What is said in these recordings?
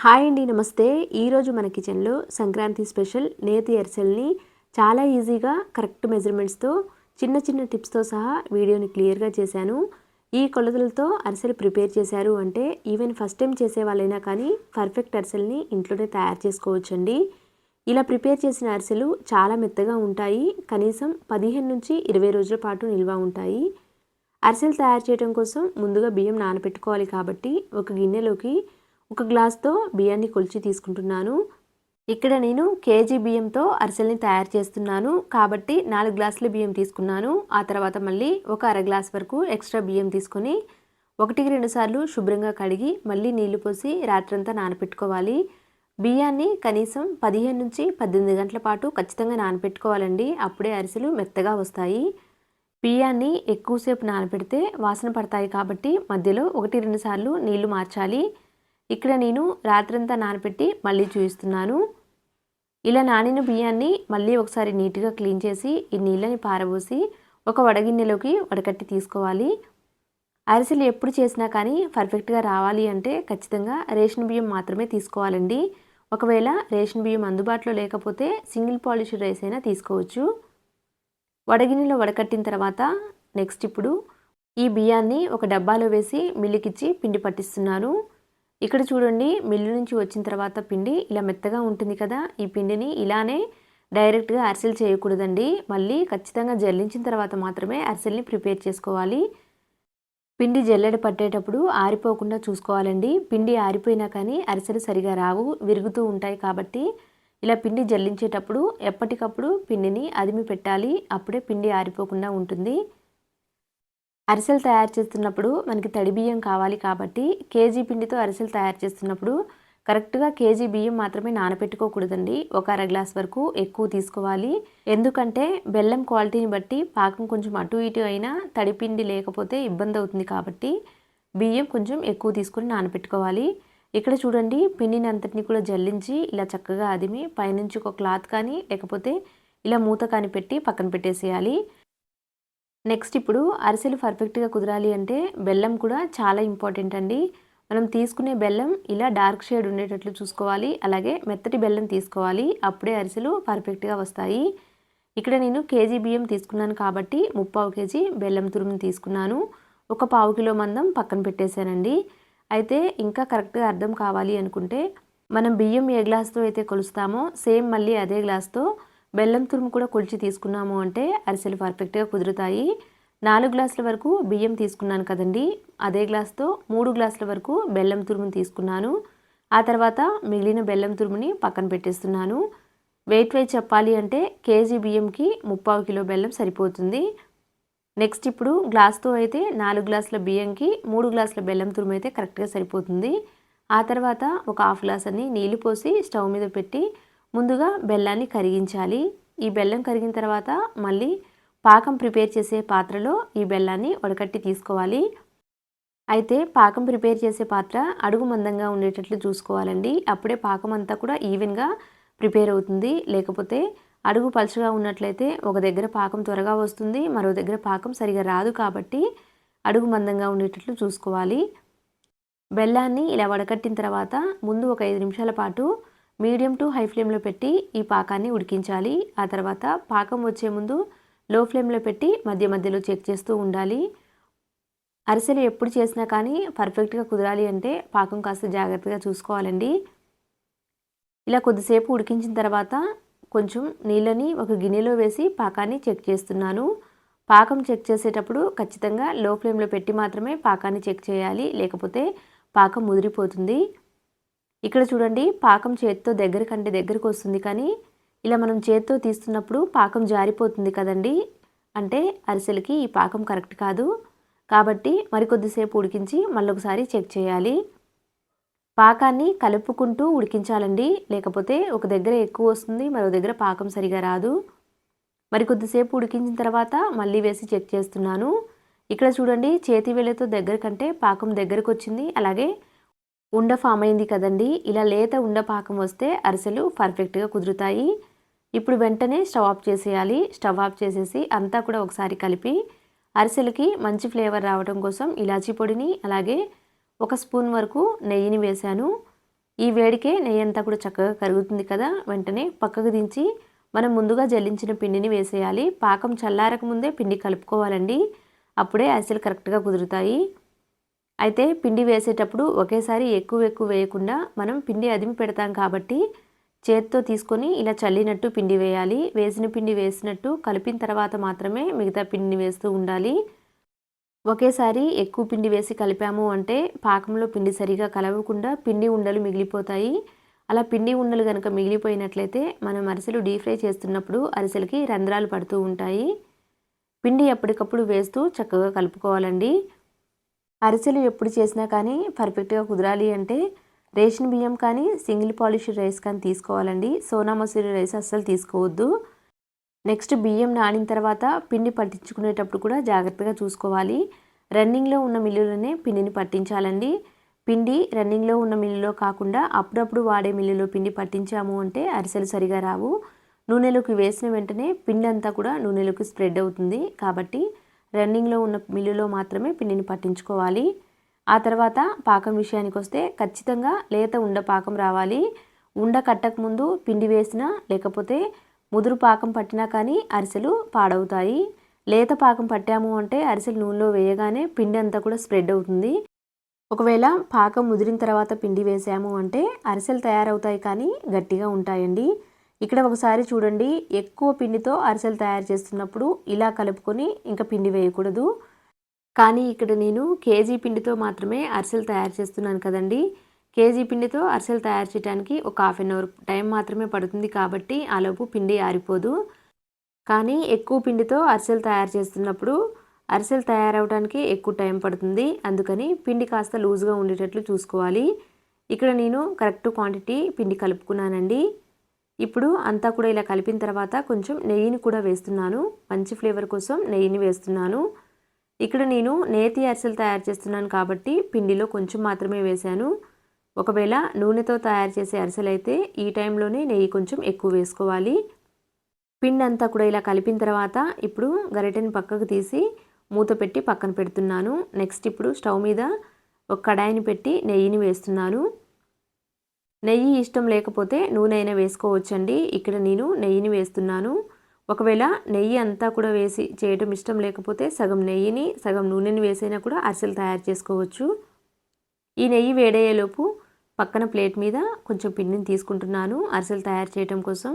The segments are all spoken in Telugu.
హాయ్ అండి నమస్తే. ఈరోజు మన కిచెన్లో సంక్రాంతి స్పెషల్ నేతి అరిసెల్ని చాలా ఈజీగా కరెక్ట్ మెజర్మెంట్స్తో చిన్న చిన్న టిప్స్తో సహా వీడియోని క్లియర్గా చేశాను. ఈ కొలతలతో అరిసెలు ప్రిపేర్ చేశారు అంటే ఈవెన్ ఫస్ట్ టైం చేసే వాళ్ళైనా కానీ పర్ఫెక్ట్ అరిసెల్ని ఇంట్లోనే తయారు చేసుకోవచ్చండి. ఇలా ప్రిపేర్ చేసిన అరిసెలు చాలా మెత్తగా ఉంటాయి. కనీసం పదిహేను నుంచి ఇరవై రోజుల పాటు నిల్వ ఉంటాయి. అరిసెలు తయారు చేయడం కోసం ముందుగా బియ్యం నానబెట్టుకోవాలి కాబట్టి ఒక గిన్నెలోకి ఒక గ్లాస్తో బియ్యాన్ని కొలిచి తీసుకుంటున్నాను. ఇక్కడ నేను కేజీ బియ్యంతో అరిసెల్ని తయారు చేస్తున్నాను. కాబట్టి నాలుగు గ్లాసుల బియ్యం తీసుకున్నాను. ఆ తర్వాత మళ్ళీ ఒక అర గ్లాస్ వరకు ఎక్స్ట్రా బియ్యం తీసుకొని ఒకటికి రెండు సార్లు శుభ్రంగా కడిగి మళ్ళీ నీళ్ళు పోసి రాత్రంతా నానపెట్టుకోవాలి. బియ్యాన్ని కనీసం పదిహేను నుంచి పద్దెనిమిది గంటల పాటు ఖచ్చితంగా నానపెట్టుకోవాలండి. అప్పుడే అరిసెలు మెత్తగా వస్తాయి. బియ్యాన్ని ఎక్కువసేపు నానపెడితే వాసన పడతాయి కాబట్టి మధ్యలో ఒకటి రెండు సార్లు నీళ్ళు మార్చాలి. ఇక్కడ నేను రాత్రంతా నానబెట్టి మళ్ళీ చూపిస్తున్నాను ఇలా నానిన బియ్యాన్ని మళ్ళీ ఒకసారి నీట్గా క్లీన్ చేసి ఈ నీళ్ళని పారబోసి ఒక వడగిన్నెలోకి వడకట్టి తీసుకోవాలి. అరిసెలు ఎప్పుడు చేసినా కానీ పర్ఫెక్ట్గా రావాలి అంటే ఖచ్చితంగా రేషన్ బియ్యం మాత్రమే తీసుకోవాలండి. ఒకవేళ రేషన్ బియ్యం అందుబాటులో లేకపోతే సింగిల్ పాలిష్ రైస్ అయినా తీసుకోవచ్చు. వడగిన్నెలో వడకట్టిన తర్వాత నెక్స్ట్ ఇప్పుడు ఈ బియ్యాన్ని ఒక డబ్బాలో వేసి మిల్లికిచ్చి పిండి పట్టిస్తున్నాను. ఇక్కడ చూడండి మిల్లు నుంచి వచ్చిన తర్వాత పిండి ఇలా మెత్తగా ఉంటుంది కదా ఈ పిండిని ఇలానే డైరెక్ట్గా అరిసెలు చేయకూడదండి. మళ్ళీ ఖచ్చితంగా జల్లించిన తర్వాత మాత్రమే అరిసెల్ని ప్రిపేర్ చేసుకోవాలి. పిండి జల్లెడ పట్టేటప్పుడు ఆరిపోకుండా చూసుకోవాలండి. పిండి ఆరిపోయినా కానీ అరిసెలు సరిగా రావు విరుగుతూ ఉంటాయి కాబట్టి ఇలా పిండి జల్లించేటప్పుడు ఎప్పటికప్పుడు పిండిని అదిమి పెట్టాలి. అప్పుడే పిండి ఆరిపోకుండా ఉంటుంది. అరిసెలు తయారు చేస్తున్నప్పుడు మనకి తడి బియ్యం కావాలి కాబట్టి కేజీ పిండితో అరిసెలు తయారు చేస్తున్నప్పుడు కరెక్ట్గా కేజీ బియ్యం మాత్రమే నానపెట్టుకోకూడదండి. ఒక అర గ్లాస్ వరకు ఎక్కువ తీసుకోవాలి. ఎందుకంటే బెల్లం క్వాలిటీని బట్టి పాకం కొంచెం అటు ఇటు అయినా తడిపిండి లేకపోతే ఇబ్బంది అవుతుంది కాబట్టి బియ్యం కొంచెం ఎక్కువ తీసుకొని నానపెట్టుకోవాలి. ఇక్కడ చూడండి పిండిని అంతటిని కూడా జల్లించి ఇలా చక్కగా అదిమి పైనుంచి ఒక క్లాత్ కానీ లేకపోతే ఇలా మూత కానీ పెట్టి పక్కన పెట్టేసేయాలి. నెక్స్ట్ ఇప్పుడు అరిసెలు పర్ఫెక్ట్గా కుదరాలి అంటే బెల్లం కూడా చాలా ఇంపార్టెంట్ అండి. మనం తీసుకునే బెల్లం ఇలా డార్క్ షేడ్ ఉండేటట్లు చూసుకోవాలి. అలాగే మెత్తటి బెల్లం తీసుకోవాలి. అప్పుడే అరిసెలు పర్ఫెక్ట్గా వస్తాయి. ఇక్కడ నేను కేజీ బియ్యం తీసుకున్నాను కాబట్టి ముప్పావు కేజీ బెల్లం తురుముని తీసుకున్నాను. ఒక పావు కిలో మందం పక్కన పెట్టేశానండి. అయితే ఇంకా కరెక్ట్గా అర్థం కావాలి అనుకుంటే మనం బియ్యం ఏ గ్లాస్తో అయితే కొలుస్తామో సేమ్ మళ్ళీ అదే గ్లాస్తో బెల్లం తురుము కూడా కొలిచి తీసుకున్నాము అంటే అరిసెలు పర్ఫెక్ట్గా కుదురుతాయి. నాలుగు గ్లాసుల వరకు బియ్యం తీసుకున్నాను కదండి. అదే గ్లాస్తో మూడు గ్లాసుల వరకు బెల్లం తురుముని తీసుకున్నాను. ఆ తర్వాత మిగిలిన బెల్లం తురుముని పక్కన పెట్టేస్తున్నాను. వెయిట్ వెయిట్ చెప్పాలి అంటే కేజీ బియ్యంకి ముప్పావు కిలో బెల్లం సరిపోతుంది. నెక్స్ట్ ఇప్పుడు గ్లాస్తో అయితే నాలుగు గ్లాసుల బియ్యంకి మూడు గ్లాసుల బెల్లం తురుము అయితే కరెక్ట్గా సరిపోతుంది. ఆ తర్వాత ఒక హాఫ్ గ్లాస్ అని నీళ్ళు పోసి స్టవ్ మీద పెట్టి ముందుగా బెల్లాన్ని కరిగించాలి. ఈ బెల్లం కరిగిన తర్వాత మళ్ళీ పాకం ప్రిపేర్ చేసే పాత్రలో ఈ బెల్లాన్ని వడకట్టి తీసుకోవాలి. అయితే పాకం ప్రిపేర్ చేసే పాత్ర అడుగు మందంగా ఉండేటట్లు చూసుకోవాలండి. అప్పుడే పాకం అంతా కూడా ఈవెన్గా ప్రిపేర్ అవుతుంది. లేకపోతే అడుగు పలుచగా ఉన్నట్లయితే ఒక దగ్గర పాకం త్వరగా వస్తుంది. మరో దగ్గర పాకం సరిగా రాదు కాబట్టి అడుగు మందంగా ఉండేటట్లు చూసుకోవాలి. బెల్లాన్ని ఇలా వడకట్టిన తర్వాత ముందు ఒక ఐదు నిమిషాల పాటు మీడియం టు హై ఫ్లేమ్లో పెట్టి ఈ పాకాన్ని ఉడికించాలి. ఆ తర్వాత పాకం వచ్చే ముందు లో ఫ్లేమ్లో పెట్టి మధ్య మధ్యలో చెక్ చేస్తూ ఉండాలి. అరిసెలు ఎప్పుడు చేసినా కానీ పర్ఫెక్ట్గా కుదరాలి అంటే పాకం కాస్త జాగ్రత్తగా చూసుకోవాలండి. ఇలా కొద్దిసేపు ఉడికించిన తర్వాత కొంచెం నీళ్ళని ఒక గిన్నెలో వేసి పాకాన్ని చెక్ చేస్తున్నాను. పాకం చెక్ చేసేటప్పుడు ఖచ్చితంగా లో ఫ్లేమ్లో పెట్టి మాత్రమే పాకాన్ని చెక్ చేయాలి. లేకపోతే పాకం ముదిరిపోతుంది. ఇక్కడ చూడండి పాకం చేతితో దగ్గర కంటే దగ్గరకు వస్తుంది కానీ ఇలా మనం చేతితో తీస్తున్నప్పుడు పాకం జారిపోతుంది కదండి. అంటే అరిసెలకి ఈ పాకం కరెక్ట్ కాదు. కాబట్టి మరికొద్దిసేపు ఉడికించి మళ్ళొకసారి చెక్ చేయాలి. పాకాన్ని కలుపుకుంటూ ఉడికించాలండి. లేకపోతే ఒక దగ్గర ఎక్కువ వస్తుంది మరో దగ్గర పాకం సరిగా రాదు. మరికొద్దిసేపు ఉడికించిన తర్వాత మళ్ళీ వేసి చెక్ చేస్తున్నాను. ఇక్కడ చూడండి చేతి వేలతో దగ్గర కంటే పాకం దగ్గరకు వచ్చింది. అలాగే ఉండ ఫామ్ అయింది కదండి. ఇలా లేత ఉండ పాకం వస్తే అరిసెలు పర్ఫెక్ట్గా కుదురుతాయి. ఇప్పుడు వెంటనే స్టవ్ ఆఫ్ చేసేయాలి. స్టవ్ ఆఫ్ చేసేసి అంతా కూడా ఒకసారి కలిపి అరిసెలకి మంచి ఫ్లేవర్ రావడం కోసం ఇలాచీ పొడిని అలాగే ఒక స్పూన్ వరకు నెయ్యిని వేశాను. ఈ వేడికే నెయ్యి అంతా కూడా చక్కగా కరుగుతుంది కదా. వెంటనే పక్కకు దించి మనం ముందుగా జల్లించిన పిండిని వేసేయాలి. పాకం చల్లారక ముందే పిండి కలుపుకోవాలండి. అప్పుడే అరిసెలు కరెక్ట్గా కుదురుతాయి. అయితే పిండి వేసేటప్పుడు ఒకేసారి ఎక్కువ ఎక్కువ వేయకుండా మనం పిండి అదిమి పెడతాం కాబట్టి చేత్తో తీసుకొని ఇలా చల్లినట్టు పిండి వేయాలి. వేసిన పిండి వేసినట్టు కలిపిన తర్వాత మాత్రమే మిగతా పిండిని వేస్తూ ఉండాలి. ఒకేసారి ఎక్కువ పిండి వేసి కలిపాము అంటే పాకంలో పిండి సరిగా కలవకుండా పిండి ఉండలు మిగిలిపోతాయి. అలా పిండి ఉండలు కనుక మిగిలిపోయినట్లయితే మనం అరిసెలు డీప్ ఫ్రై చేస్తున్నప్పుడు అరిసెలకి రంధ్రాలు పడుతూ ఉంటాయి. పిండి ఎప్పటికప్పుడు వేస్తూ చక్కగా కలుపుకోవాలండి. అరిసెలు ఎప్పుడు చేసినా కానీ పర్ఫెక్ట్గా కుదరాలి అంటే రేషన్ బియ్యం కానీ సింగిల్ పాలిష్ రైస్ కానీ తీసుకోవాలండి. సోనా మసూరి రైస్ అస్సలు తీసుకోవద్దు. నెక్స్ట్ బియ్యం నానిన తర్వాత పిండి పట్టించుకునేటప్పుడు కూడా జాగ్రత్తగా చూసుకోవాలి. రన్నింగ్లో ఉన్న మిల్లులోనే పిండిని పట్టించాలండి. పిండి రన్నింగ్లో ఉన్న మిల్లులో కాకుండా అప్పుడప్పుడు వాడే మిల్లులో పిండి పట్టించాము అంటే అరిసెలు సరిగా రావు. నూనెలోకి వేసిన వెంటనే పిండి అంతా కూడా నూనెలోకి స్ప్రెడ్ అవుతుంది. కాబట్టి రన్నింగ్లో ఉన్న మిల్లులో మాత్రమే పిండిని పట్టించుకోవాలి. ఆ తర్వాత పాకం విషయానికి వస్తే ఖచ్చితంగా లేత ఉండ పాకం రావాలి. ఉండ కట్టకముందు పిండి వేసినా లేకపోతే ముదురు పాకం పట్టినా కానీ అరిసెలు పాడవుతాయి. లేత పాకం పట్టాము అంటే అరిసెలు నూనెలో వేయగానే పిండి అంతా కూడా స్ప్రెడ్ అవుతుంది. ఒకవేళ పాకం ముదిరిన తర్వాత పిండి వేసాము అంటే అరిసెలు తయారవుతాయి కానీ గట్టిగా ఉంటాయండి. ఇక్కడ ఒకసారి చూడండి ఎక్కువ పిండితో అరిసెలు తయారు చేస్తున్నప్పుడు ఇలా కలుపుకొని ఇంకా పిండి వేయకూడదు. కానీ ఇక్కడ నేను కేజీ పిండితో మాత్రమే అరిసెలు తయారు చేస్తున్నాను కదండి. కేజీ పిండితో అరిసెలు తయారు చేయడానికి ఒక హాఫ్ అన్ అవర్ టైం మాత్రమే పడుతుంది కాబట్టి ఆలోపు పిండి ఆరిపోదు. కానీ ఎక్కువ పిండితో అరిసెలు తయారు చేస్తున్నప్పుడు అరిసెలు తయారవడానికి ఎక్కువ టైం పడుతుంది. అందుకని పిండి కాస్త లూజ్గా ఉండేటట్లు చూసుకోవాలి. ఇక్కడ నేను కరెక్ట్ క్వాంటిటీ పిండి కలుపుకున్నానండి. ఇప్పుడు అంతా కూడా ఇలా కలిపిన తర్వాత కొంచెం నెయ్యిని కూడా వేస్తున్నాను. మంచి ఫ్లేవర్ కోసం నెయ్యిని వేస్తున్నాను. ఇక్కడ నేను నేతి అరిసెలు తయారు చేస్తున్నాను కాబట్టి పిండిలో కొంచెం మాత్రమే వేశాను. ఒకవేళ నూనెతో తయారు చేసే అరిసెలు అయితే ఈ టైంలోనే నెయ్యి కొంచెం ఎక్కువ వేసుకోవాలి. పిండి అంతా కూడా ఇలా కలిపిన తర్వాత ఇప్పుడు గరిటెని పక్కకు తీసి మూత పెట్టి పక్కన పెడుతున్నాను. నెక్స్ట్ ఇప్పుడు స్టవ్ మీద ఒక కడాయిని పెట్టి నెయ్యిని వేస్తున్నాను. నెయ్యి ఇష్టం లేకపోతే నూనె అయినా వేసుకోవచ్చండి. ఇక్కడ నేను నెయ్యిని వేస్తున్నాను. ఒకవేళ నెయ్యి అంతా కూడా వేసి చేయడం ఇష్టం లేకపోతే సగం నెయ్యిని సగం నూనెని వేసైనా కూడా అరిసెలు తయారు చేసుకోవచ్చు. ఈ నెయ్యి వేడయ్యేలోపు పక్కన ప్లేట్ మీద కొంచెం పిండిని తీసుకుంటున్నాను అరిసెలు తయారు చేయడం కోసం.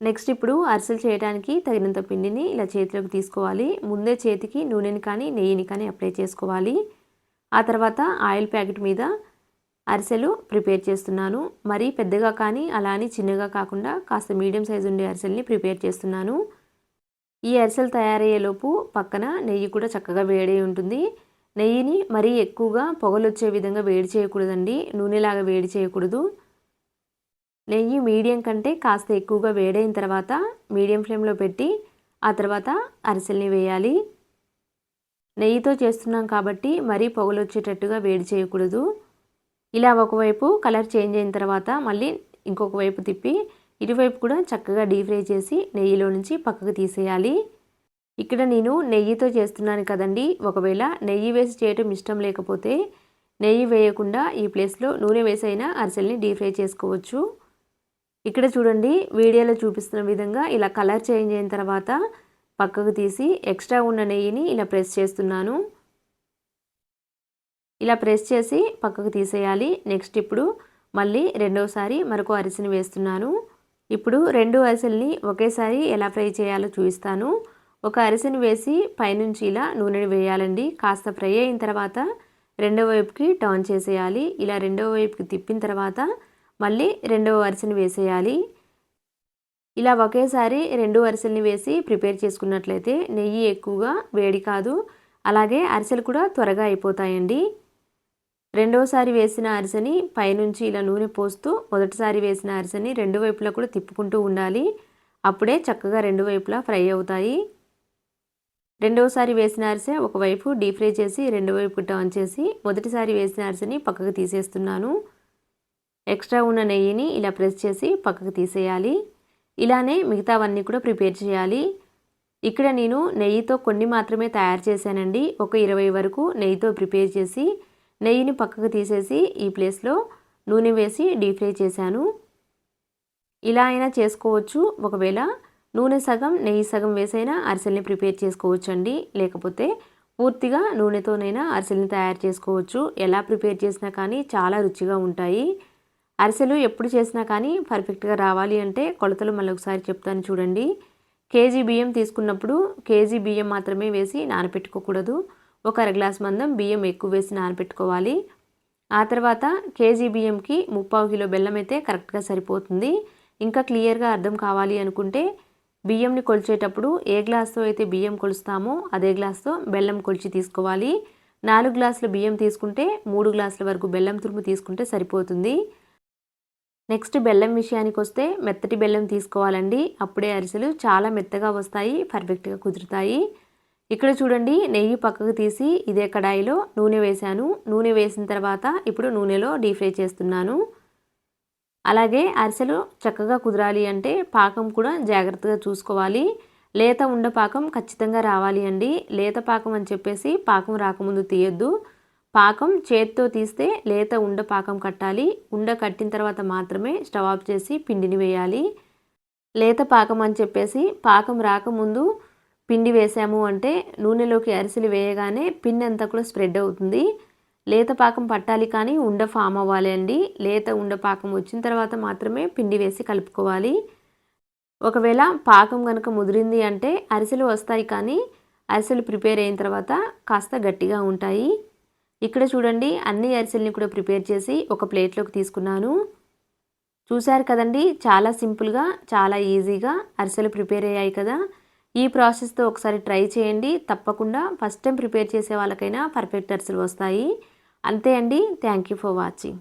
నెక్స్ట్ ఇప్పుడు అరిసెలు చేయడానికి తగినంత పిండిని ఇలా చేతిలోకి తీసుకోవాలి. ముందే చేతికి నూనెని కానీ నెయ్యిని కానీ అప్లై చేసుకోవాలి. ఆ తర్వాత ఆయిల్ ప్యాకెట్ మీద అరిసెలు ప్రిపేర్ చేస్తున్నాను. మరీ పెద్దగా కానీ అలా అని చిన్నగా కాకుండా కాస్త మీడియం సైజు ఉండే అరిసెల్ని ప్రిపేర్ చేస్తున్నాను. ఈ అరిసెలు తయారయ్యేలోపు పక్కన నెయ్యి కూడా చక్కగా వేడి ఉంటుంది. నెయ్యిని మరీ ఎక్కువగా పొగలు వచ్చే విధంగా వేడి చేయకూడదండి. నూనెలాగా వేడి చేయకూడదు. నెయ్యి మీడియం కంటే కాస్త ఎక్కువగా వేడైన తర్వాత మీడియం ఫ్లేమ్లో పెట్టి ఆ తర్వాత అరిసెల్ని వేయాలి. నెయ్యితో చేస్తున్నాం కాబట్టి మరీ పొగలు వచ్చేటట్టుగా వేడి చేయకూడదు. ఇలా ఒకవైపు కలర్ చేంజ్ అయిన తర్వాత మళ్ళీ ఇంకొక వైపు తిప్పి ఇటువైపు కూడా చక్కగా డీప్ ఫ్రై చేసి నెయ్యిలో నుంచి పక్కకు తీసేయాలి. ఇక్కడ నేను నెయ్యితో చేస్తున్నాను కదండి. ఒకవేళ నెయ్యి వేసి చేయటం ఇష్టం లేకపోతే నెయ్యి వేయకుండా ఈ ప్లేస్లో నూనె వేసైనా అరిసెల్ని డీప్ ఫ్రై చేసుకోవచ్చు. ఇక్కడ చూడండి వీడియోలో చూపిస్తున్న విధంగా ఇలా కలర్ చేంజ్ అయిన తర్వాత పక్కకు తీసి ఎక్స్ట్రా ఉన్న నెయ్యిని ఇలా ప్రెస్ చేస్తున్నాను. ఇలా ప్రెస్ చేసి పక్కకు తీసేయాలి. నెక్స్ట్ ఇప్పుడు మళ్ళీ రెండవసారి మరొక అరిసెని వేస్తున్నాను. ఇప్పుడు రెండు అరిసెల్ని ఒకేసారి ఎలా ఫ్రై చేయాలో చూపిస్తాను. ఒక అరిసెని వేసి పైనుంచి ఇలా నూనెని వేయాలండి. కాస్త ఫ్రై అయిన తర్వాత రెండవ వైపుకి టర్న్ చేసేయాలి. ఇలా రెండవ వైపుకి తిప్పిన తర్వాత మళ్ళీ రెండవ అరిసెని వేసేయాలి. ఇలా ఒకేసారి రెండు అరిసెల్ని వేసి ప్రిపేర్ చేసుకున్నట్లయితే నెయ్యి ఎక్కువగా వేడి కాదు. అలాగే అరిసెలు కూడా త్వరగా అయిపోతాయండి. రెండవసారి వేసిన అరిసెని పైనుంచి ఇలా నూనె పోస్తూ మొదటిసారి వేసిన అరిసెని రెండు వైపులా కూడా తిప్పుకుంటూ ఉండాలి. అప్పుడే చక్కగా రెండు వైపులా ఫ్రై అవుతాయి. రెండవసారి వేసిన అరిసె ఒకవైపు డీప్ ఫ్రై చేసి రెండో వైపు టర్న్ చేసి మొదటిసారి వేసిన అరిసెని పక్కకు తీసేస్తున్నాను. ఎక్స్ట్రా ఉన్న నెయ్యిని ఇలా ప్రెస్ చేసి పక్కకు తీసేయాలి. ఇలానే మిగతావన్నీ కూడా ప్రిపేర్ చేయాలి. ఇక్కడ నేను నెయ్యితో కొన్ని మాత్రమే తయారు చేశానండి. ఒక ఇరవై వరకు నెయ్యితో ప్రిపేర్ చేసి నెయ్యిని పక్కకు తీసేసి ఈ ప్లేస్లో నూనె వేసి డీప్ ఫ్రై చేశాను. ఇలా అయినా చేసుకోవచ్చు. ఒకవేళ నూనె సగం నెయ్యి సగం వేసైనా అరిసెల్ని ప్రిపేర్ చేసుకోవచ్చు అండి లేకపోతే పూర్తిగా నూనెతోనైనా అరిసెల్ని తయారు చేసుకోవచ్చు. ఎలా ప్రిపేర్ చేసినా కానీ చాలా రుచిగా ఉంటాయి. అరిసెలు ఎప్పుడు చేసినా కానీ పర్ఫెక్ట్గా రావాలి అంటే కొలతలు మళ్ళీ ఒకసారి చెప్తాను చూడండి. కేజీ బియ్యం తీసుకున్నప్పుడు కేజీ బియ్యం మాత్రమే వేసి నానపెట్టుకోకూడదు. ఒక అర గ్లాస్ మందం బియ్యం ఎక్కువ వేసి నానబెట్టుకోవాలి. ఆ తర్వాత కేజీ బియ్యంకి ముప్పావు కిలో బెల్లం అయితే కరెక్ట్గా సరిపోతుంది. ఇంకా క్లియర్గా అర్థం కావాలి అనుకుంటే బియ్యంని కొలిచేటప్పుడు ఏ గ్లాస్తో అయితే బియ్యం కొలుస్తామో అదే గ్లాస్తో బెల్లం కొలిచి తీసుకోవాలి. నాలుగు గ్లాసుల బియ్యం తీసుకుంటే మూడు గ్లాసుల వరకు బెల్లం తురుము తీసుకుంటే సరిపోతుంది. నెక్స్ట్ బెల్లం విషయానికి వస్తే మెత్తటి బెల్లం తీసుకోవాలండి. అప్పుడే అరిసెలు చాలా మెత్తగా వస్తాయి పర్ఫెక్ట్గా కుదురుతాయి. ఇక్కడ చూడండి నెయ్యి పక్కకు తీసి ఇదే కడాయిలో నూనె వేశాను. నూనె వేసిన తర్వాత ఇప్పుడు నూనెలో డీప్ ఫ్రై చేస్తున్నాను. అలాగే అరిసెలు చక్కగా కుదరాలి అంటే పాకం కూడా జాగ్రత్తగా చూసుకోవాలి. లేత ఉండ పాకం ఖచ్చితంగా రావాలి అండి. లేత పాకం అని చెప్పేసి పాకం రాకముందు తీయొద్దు. పాకం చేత్తో తీస్తే లేత ఉండ పాకం కట్టాలి. ఉండ కట్టిన తర్వాత మాత్రమే స్టవ్ ఆఫ్ చేసి పిండిని వేయాలి. లేత పాకం అని చెప్పేసి పాకం రాకముందు పిండి వేసాము అంటే నూనెలోకి అరిసెలు వేయగానే పిండి అంతా కూడా స్ప్రెడ్ అవుతుంది. లేత పాకం పట్టాలి కానీ ఉండ ఫామ్ అవ్వాలి అండి. లేత ఉండ పాకం వచ్చిన తర్వాత మాత్రమే పిండి వేసి కలుపుకోవాలి. ఒకవేళ పాకం కనుక ముదిరింది అంటే అరిసెలు వస్తాయి కానీ అరిసెలు ప్రిపేర్ అయిన తర్వాత కాస్త గట్టిగా ఉంటాయి. ఇక్కడ చూడండి అన్ని అరిసెల్ని కూడా ప్రిపేర్ చేసి ఒక ప్లేట్లోకి తీసుకున్నాను. చూశారు కదండి చాలా సింపుల్గా చాలా ఈజీగా అరిసెలు ప్రిపేర్ అయ్యాయి కదా. ఈ ప్రాసెస్తో ఒకసారి ట్రై చేయండి. తప్పకుండా ఫస్ట్ టైం ప్రిపేర్ చేసే వాళ్ళకైనా పర్ఫెక్ట్ అరిసెలు వస్తాయి. అంతే అండి. Thank you for watching.